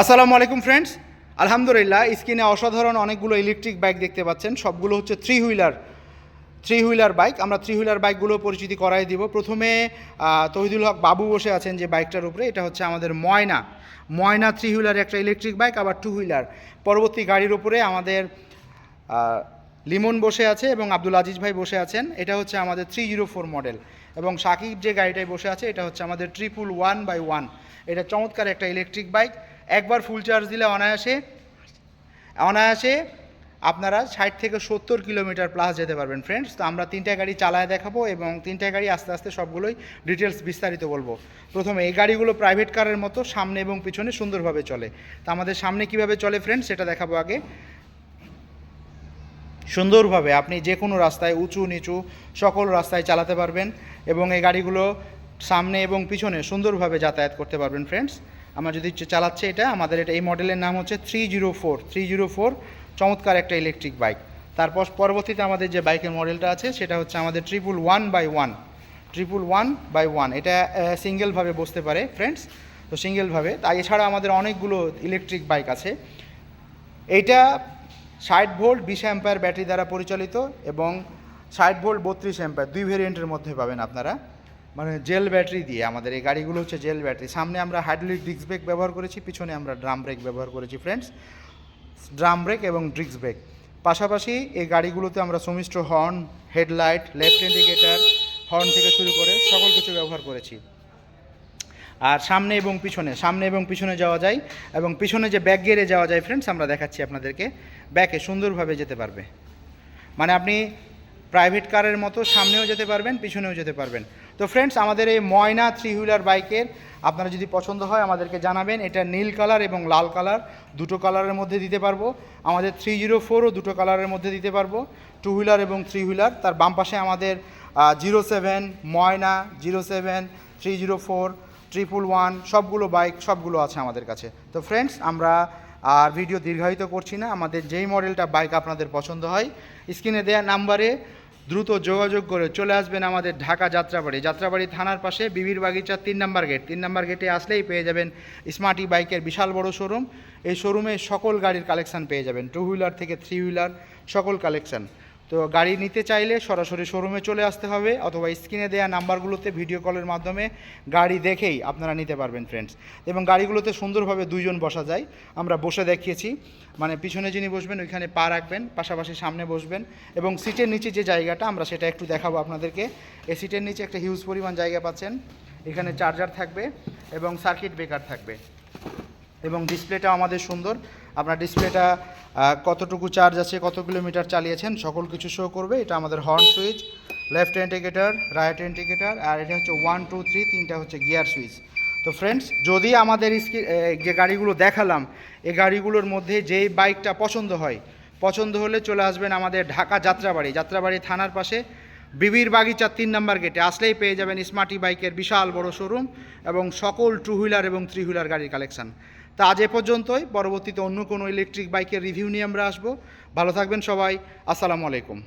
আসসালামু আলাইকুম ফ্রেন্ডস আলহামদুলিল্লাহ, স্ক্রিনে অসাধারণ অনেকগুলো ইলেকট্রিক বাইক দেখতে পাচ্ছেন। সবগুলো হচ্ছে three wheeler three wheeler bike আমরা থ্রি হুইলার বাইকগুলো পরিচিতি করাই দিব। প্রথমে তহিদুল হক বাবু বসে আছেন যে বাইকটার উপরে। এটা হচ্ছে আমাদের ময়না। ময়না থ্রি হুইলার একটা ইলেকট্রিক বাইক আবার টু হুইলার পরবর্তী গাড়ির উপরে আমাদের লিমন বসে আছে এবং আব্দুল আজিজ ভাই বসে আছেন। এটা হচ্ছে আমাদের থ্রি জিরো ফোর মডেল এবং সাকিব যে গাড়িটায় বসে আছে, এটা হচ্ছে আমাদের ট্রিপুল ওয়ান বাই ওয়ান এটা চমৎকার একটা ইলেকট্রিক বাইক একবার ফুল চার্জ দিলে অনায়াসে অনায়াসে আপনারা ষাট থেকে সত্তর কিলোমিটার প্লাস যেতে পারবেন ফ্রেন্ডস তো আমরা তিনটা গাড়ি চালায় দেখাবো এবং তিনটা গাড়ি আস্তে আস্তে সবগুলোই ডিটেলস বিস্তারিত বলব। প্রথমে এই গাড়িগুলো প্রাইভেট কারের মতো সামনে এবং পিছনে সুন্দরভাবে চলে। তো আমাদের সামনে কীভাবে চলে ফ্রেন্ডস সেটা দেখাবো আগে। সুন্দরভাবে আপনি যে কোনো রাস্তায় উঁচু, নিচু সকল রাস্তায় চালাতে পারবেন এবং এই গাড়িগুলো সামনে এবং পিছনে সুন্দরভাবে যাতায়াত করতে পারবেন ফ্রেন্ডস আমরা যদি চালাচ্ছে এটা, আমাদের এটা, এই মডেলের নাম হচ্ছে three zero four three zero four চমৎকার একটা ইলেকট্রিক বাইক তারপর পরবর্তীতে আমাদের যে বাইকের মডেলটা আছে, সেটা হচ্ছে আমাদের triple one by one triple one by one এটা সিঙ্গেলভাবে বসতে পারে ফ্রেন্ডস তো সিঙ্গেলভাবে তাই এছাড়া আমাদের অনেকগুলো ইলেকট্রিক বাইক আছে। এইটা ষাট ভোল্ট বিশ অ্যাম্পায়ার ব্যাটারি দ্বারা পরিচালিত এবং ষাট ভোল্ট বত্রিশ অ্যাম্পায়ার দুই ভেরিয়েন্টের মধ্যে পাবেন আপনারা। মানে জেল ব্যাটারি দিয়ে আমাদের এই গাড়িগুলো হচ্ছে জেল ব্যাটারি। সামনে আমরা হাইড্রোলিক ডিস্ক ব্রেক ব্যবহার করেছি, পিছনে আমরা ড্রাম ব্রেক ব্যবহার করেছি ফ্রেন্ডস ড্রাম ব্রেক এবং ডিস্ক ব্রেক পাশাপাশি এই গাড়িগুলোতে আমরা সুমিষ্ট horn headlight left indicator horn থেকে শুরু করে সকল কিছু ব্যবহার করেছি। আর সামনে এবং পিছনে, সামনে এবং পিছনে যাওয়া যায় এবং পিছনে যে ব্যাক গিয়ারে যাওয়া যায় ফ্রেন্ডস আমরা দেখাচ্ছি আপনাদেরকে। ব্যাকে সুন্দরভাবে যেতে পারবে। মানে আপনি প্রাইভেট কারের মতো সামনেও যেতে পারবেন, পিছনেও যেতে পারবেন। তো ফ্রেন্ডস আমাদের এই ময়না থ্রি হুইলার বাইকের আপনারা যদি পছন্দ হয় আমাদেরকে জানাবেন। এটা নীল কালার এবং লাল কালার দুটো কালারের মধ্যে দিতে পারব। আমাদের থ্রি জিরো ফোরও দুটো কালারের মধ্যে দিতে পারব। টু হুইলার এবং থ্রি হুইলার তার বাম পাশে আমাদের zero seven Moyna zero seven three zero four triple one সবগুলো বাইক সবগুলো আছে আমাদের কাছে। তো ফ্রেন্ডস আমরা আর ভিডিও দীর্ঘায়িত করছি না। আমাদের যেই মডেলটা বাইক আপনাদের পছন্দ হয় স্ক্রিনে দেওয়া নাম্বারে দ্রুত যোগাযোগ করে চলে আসবেন আমাদের ঢাকা যাত্রাবাড়ি। যাত্রাবাড়ি থানার পাশে বিবির বাগিচার তিন নাম্বার গেট। তিন নাম্বার গেটে আসলেই পেয়ে যাবেন স্মার্টি বাইকের বিশাল বড় শোরুম এই শোরুমে সকল গাড়ির কালেকশান পেয়ে যাবেন। টু হুইলার থেকে থ্রি হুইলার সকল কালেকশন তো গাড়ি নিতে চাইলে সরাসরি শোরুমে চলে আসতে হবে অথবা স্ক্রিনে দেওয়া নাম্বারগুলোতে ভিডিও কলের মাধ্যমে গাড়ি দেখেই আপনারা নিতে পারবেন ফ্রেন্ডস এবং গাড়িগুলোতে সুন্দরভাবে দুইজন বসা যায়। আমরা বসে দেখিয়েছি। মানে পিছনে যিনি বসবেন, ওইখানে পা রাখবেন, পাশাপাশি সামনে বসবেন এবং সিটের নিচে যে জায়গাটা, আমরা সেটা একটু দেখাবো আপনাদেরকে। এই সিটের নিচে একটা হিউজ পরিমাণ জায়গা পাচ্ছেন। এখানে চার্জার থাকবে এবং সার্কিট ব্রেকার থাকবে। এবং ডিসপ্লেটা আমাদের সুন্দর। আপনার ডিসপ্লেটা কতটুকু চার্জ আছে, কত কিলোমিটার চালিয়েছেন, সকল কিছু শো করবে। এটা আমাদের horn switch left indicator right indicator আর এটা হচ্ছে ওয়ান টু থ্রি তিনটা হচ্ছে গিয়ার সুইচ তো ফ্রেন্ডস যদি আমাদের যে গাড়িগুলো দেখালাম, এই গাড়িগুলোর মধ্যে যেই বাইকটা পছন্দ হয়, পছন্দ হলে চলে আসবেন আমাদের ঢাকা যাত্রাবাড়ি। যাত্রাবাড়ি থানার পাশে বিবির বাগিচার তিন নম্বর গেটে। আসলেই পেয়ে যাবেন স্মার্টি বাইকের বিশাল বড় শোরুম এবং সকল টু হুইলার এবং থ্রি হুইলার গাড়ির কালেকশন তা আজ এ পর্যন্তই। পরবর্তীতে অন্য কোনো ইলেকট্রিক বাইকের রিভিউ নিয়ে আমরা আসব। ভালো থাকবেন সবাই। আসসালামু আলাইকুম।